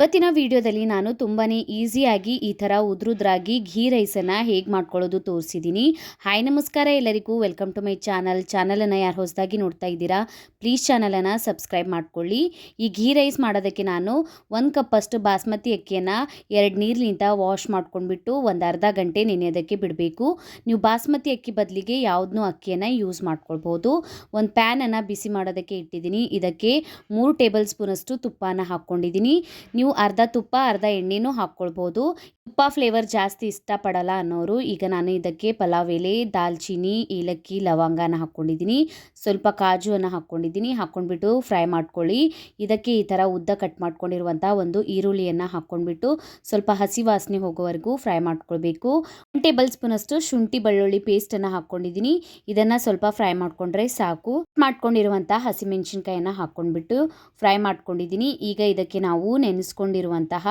ಇವತ್ತಿನ ವಿಡಿಯೋದಲ್ಲಿ ನಾನು ತುಂಬಾ ಈಸಿಯಾಗಿ ಈ ಥರ ಉದ್ರುದ್ರಾಗಿ ಘೀ ರೈಸನ್ನು ಹೇಗೆ ಮಾಡ್ಕೊಳ್ಳೋದು ತೋರಿಸಿದ್ದೀನಿ. ಹಾಯ್, ನಮಸ್ಕಾರ ಎಲ್ಲರಿಗೂ. ವೆಲ್ಕಮ್ ಟು ಮೈ ಚಾನಲ್ ಚಾನಲನ್ನು ಯಾರು ಹೊಸದಾಗಿ ನೋಡ್ತಾ ಇದ್ದೀರಾ ಪ್ಲೀಸ್ ಚಾನಲನ್ನು ಸಬ್ಸ್ಕ್ರೈಬ್ ಮಾಡ್ಕೊಳ್ಳಿ. ಈ ಘೀ ರೈಸ್ ಮಾಡೋದಕ್ಕೆ ನಾನು ಒಂದು ಕಪ್ಪಷ್ಟು ಬಾಸ್ಮತಿ ಅಕ್ಕಿಯನ್ನು ಎರಡು ನೀರಿನಿಂದ ವಾಶ್ ಮಾಡ್ಕೊಂಡ್ಬಿಟ್ಟು ಒಂದು ಅರ್ಧ ಗಂಟೆ ನೆನೆಯೋದಕ್ಕೆ ಬಿಡಬೇಕು. ನೀವು ಬಾಸ್ಮತಿ ಅಕ್ಕಿ ಬದಲಿಗೆ ಯಾವುದನ್ನೂ ಅಕ್ಕಿಯನ್ನು ಯೂಸ್ ಮಾಡ್ಕೊಳ್ಬೋದು. ಒಂದು ಪ್ಯಾನನ್ನು ಬಿಸಿ ಮಾಡೋದಕ್ಕೆ ಇಟ್ಟಿದ್ದೀನಿ. ಇದಕ್ಕೆ ಮೂರು ಟೇಬಲ್ ಸ್ಪೂನಷ್ಟು ತುಪ್ಪನ ಹಾಕ್ಕೊಂಡಿದ್ದೀನಿ ನೀವು ಅರ್ಧ ತುಪ್ಪ, ಅರ್ಧ ಎಣ್ಣೆನೂ ಹಾಕ್ಕೊಳ್ಬೋದು. ತುಪ್ಪ ಫ್ಲೇವರ್ ಜಾಸ್ತಿ ಇಷ್ಟಪಡಲ್ಲ ಅನ್ನೋರು, ಈಗ ನಾನು ಇದಕ್ಕೆ ಪಲಾವ್ ಎಲೆ, ದಾಲ್ಚಿನ್ನಿ, ಏಲಕ್ಕಿ, ಲವಂಗನ ಹಾಕ್ಕೊಂಡಿದ್ದೀನಿ. ಸ್ವಲ್ಪ ಕಾಜುವನ್ನು ಹಾಕ್ಕೊಂಡಿದ್ದೀನಿ. ಹಾಕ್ಕೊಂಡ್ಬಿಟ್ಟು ಫ್ರೈ ಮಾಡ್ಕೊಳ್ಳಿ. ಇದಕ್ಕೆ ಈ ಥರ ಉದ್ದ ಕಟ್ ಮಾಡ್ಕೊಂಡಿರುವಂಥ ಒಂದು ಈರುಳ್ಳಿಯನ್ನು ಹಾಕ್ಕೊಂಡ್ಬಿಟ್ಟು ಸ್ವಲ್ಪ ಹಸಿ ವಾಸನೆ ಹೋಗೋವರೆಗೂ ಫ್ರೈ ಮಾಡ್ಕೊಳ್ಬೇಕು. ಒನ್ ಟೇಬಲ್ ಸ್ಪೂನಷ್ಟು ಶುಂಠಿ ಬೆಳ್ಳುಳ್ಳಿ ಪೇಸ್ಟನ್ನು ಹಾಕ್ಕೊಂಡಿದ್ದೀನಿ. ಇದನ್ನು ಸ್ವಲ್ಪ ಫ್ರೈ ಮಾಡ್ಕೊಂಡ್ರೆ ಸಾಕು. ಮಾಡ್ಕೊಂಡಿರುವಂಥ ಹಸಿಮೆಣಸಿನ್ಕಾಯನ್ನು ಹಾಕ್ಕೊಂಡ್ಬಿಟ್ಟು ಫ್ರೈ ಮಾಡ್ಕೊಂಡಿದ್ದೀನಿ. ಈಗ ಇದಕ್ಕೆ ನಾವು ನೆನೆಸ್ಕೊಂಡಿರುವಂತಹ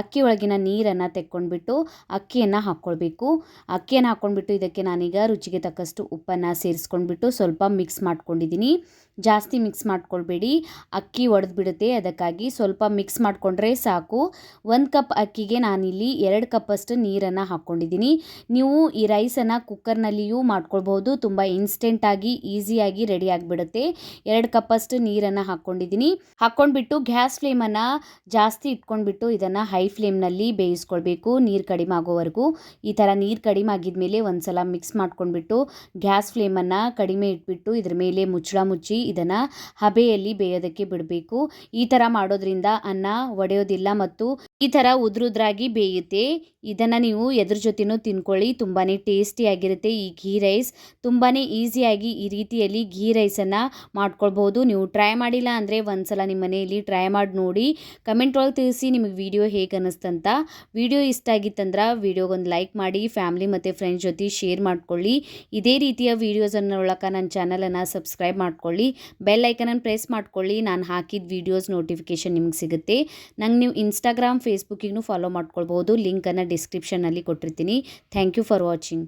ಅಕ್ಕಿ ಒಳಗಿನ ನೀರನ್ನು ತೆಕ್ಕೊಂಡ್ಬಿಟ್ಟು ಅಕ್ಕಿಯನ್ನು ಹಾಕ್ಕೊಳ್ಬೇಕು. ಅಕ್ಕಿಯನ್ನು ಹಾಕ್ಕೊಂಡ್ಬಿಟ್ಟು ಇದಕ್ಕೆ ನಾನೀಗ ರುಚಿಗೆ ತಕ್ಕಷ್ಟು ಉಪ್ಪನ್ನು ಸೇರಿಸ್ಕೊಂಡ್ಬಿಟ್ಟು ಸ್ವಲ್ಪ ಮಿಕ್ಸ್ ಮಾಡ್ಕೊಂಡಿದ್ದೀನಿ. ಜಾಸ್ತಿ ಮಿಕ್ಸ್ ಮಾಡ್ಕೊಳ್ಬೇಡಿ. ಅಕ್ಕಿ ಒಡೆದ್ಬಿಡುತ್ತೆ. ಅದಕ್ಕಾಗಿ ಸ್ವಲ್ಪ ಮಿಕ್ಸ್ ಮಾಡಿಕೊಂಡ್ರೆ ಸಾಕು. ಒಂದು ಕಪ್ ಅಕ್ಕಿಗೆ ನಾನಿಲ್ಲಿ ಎರಡು ಕಪ್ಪಷ್ಟು ನೀರನ್ನು ಹಾಕ್ಕೊಂಡಿದ್ದೀನಿ. ನೀವು ಈ ರೈಸನ್ನು ಕುಕ್ಕರ್ನಲ್ಲಿಯೂ ಮಾಡ್ಕೊಳ್ಬೋದು ತುಂಬ ಇನ್ಸ್ಟೆಂಟಾಗಿ ಈಸಿಯಾಗಿ ರೆಡಿ ಆಗಿಬಿಡುತ್ತೆ. ಎರಡು ಕಪ್ಪಷ್ಟು ನೀರನ್ನು ಹಾಕ್ಕೊಂಡಿದ್ದೀನಿ. ಹಾಕ್ಕೊಂಡ್ಬಿಟ್ಟು ಗ್ಯಾಸ್ ಫ್ಲೇಮನ್ನು ಜಾಸ್ತಿ ಇಟ್ಕೊಂಡ್ಬಿಟ್ಟು ಇದನ್ನು ಹೈ ಫ್ಲೇಮ್ನಲ್ಲಿ ಬೇಯಿಸ್ಕೊಳ್ಬೇಕು, ನೀರು ಕಡಿಮೆ ಆಗೋವರೆಗೂ. ಈ ಥರ ನೀರು ಕಡಿಮೆ ಆಗಿದ್ಮೇಲೆ ಒಂದು ಸಲ ಮಿಕ್ಸ್ ಮಾಡ್ಕೊಂಡ್ಬಿಟ್ಟು ಗ್ಯಾಸ್ ಫ್ಲೇಮನ್ನು ಕಡಿಮೆ ಇಟ್ಬಿಟ್ಟು ಇದ್ರ ಮೇಲೆ ಮುಚ್ಚಳ ಮುಚ್ಚಿ ಇದನ್ನು ಹಬೆಯಲ್ಲಿ ಬೇಯೋದಕ್ಕೆ ಬಿಡಬೇಕು. ಈ ಥರ ಮಾಡೋದ್ರಿಂದ ಅನ್ನ ಒಡೆಯೋದಿಲ್ಲ ಮತ್ತು ಈ ಥರ ಉದ್ರುದ್ರಾಗಿ ಬೇಯುತ್ತೆ. ಇದನ್ನು ನೀವು ಎದ್ರ ಜೊತೆನೂ ತಿನ್ಕೊಳ್ಳಿ ತುಂಬಾ ಟೇಸ್ಟಿಯಾಗಿರುತ್ತೆ ಈ ಘೀ ರೈಸ್. ತುಂಬಾ ಈಸಿಯಾಗಿ ಈ ರೀತಿಯಲ್ಲಿ ಘೀ ರೈಸನ್ನು ಮಾಡ್ಕೊಳ್ಬೋದು. ನೀವು ಟ್ರೈ ಮಾಡಿಲ್ಲ ಅಂದರೆ ಒಂದ್ಸಲ ನಿಮ್ಮ ಮನೆಯಲ್ಲಿ ಟ್ರೈ ಮಾಡಿ ನೋಡಿ. ಕಮೆಂಟ್ ಒಳಗೆ ತಿಳಿಸಿ ನಿಮಗೆ ವಿಡಿಯೋ ಹೇಗೆ ಅನ್ನಿಸ್ತಂತ. ವಿಡಿಯೋ ಇಷ್ಟ ಆಗಿತ್ತಂದ್ರೆ ವಿಡಿಯೋಗೊಂದು ಲೈಕ್ ಮಾಡಿ, ಫ್ಯಾಮ್ಲಿ ಮತ್ತು ಫ್ರೆಂಡ್ಸ್ ಜೊತೆ ಶೇರ್ ಮಾಡ್ಕೊಳ್ಳಿ. ಇದೇ ರೀತಿಯ ವೀಡಿಯೋಸನ್ನು ನೋಡೋಕೆ ನನ್ನ ಚಾನಲನ್ನು ಸಬ್ಸ್ಕ್ರೈಬ್ ಮಾಡ್ಕೊಳ್ಳಿ. ಬೆಲ್ ಐಕನನ್ನು ಪ್ರೆಸ್ ಮಾಡ್ಕೊಳ್ಳಿ. ನಾನು ಹಾಕಿದ ವೀಡಿಯೋಸ್ ನೋಟಿಫಿಕೇಷನ್ ನಿಮ್ಗೆ ಸಿಗುತ್ತೆ. ನಂಗೆ ನೀವು ಇನ್ಸ್ಟಾಗ್ರಾಮ್ ಫೇಸ್ಬುಕ್ಕಿಗೂ ಫಾಲೋ ಮಾಡ್ಕೊಳ್ಬೋದು. ಲಿಂಕನ್ನು ಡಿಸ್ಕ್ರಿಪ್ಷನಲ್ಲಿ ಕೊಟ್ಟಿರ್ತೀನಿ. Thank you for watching.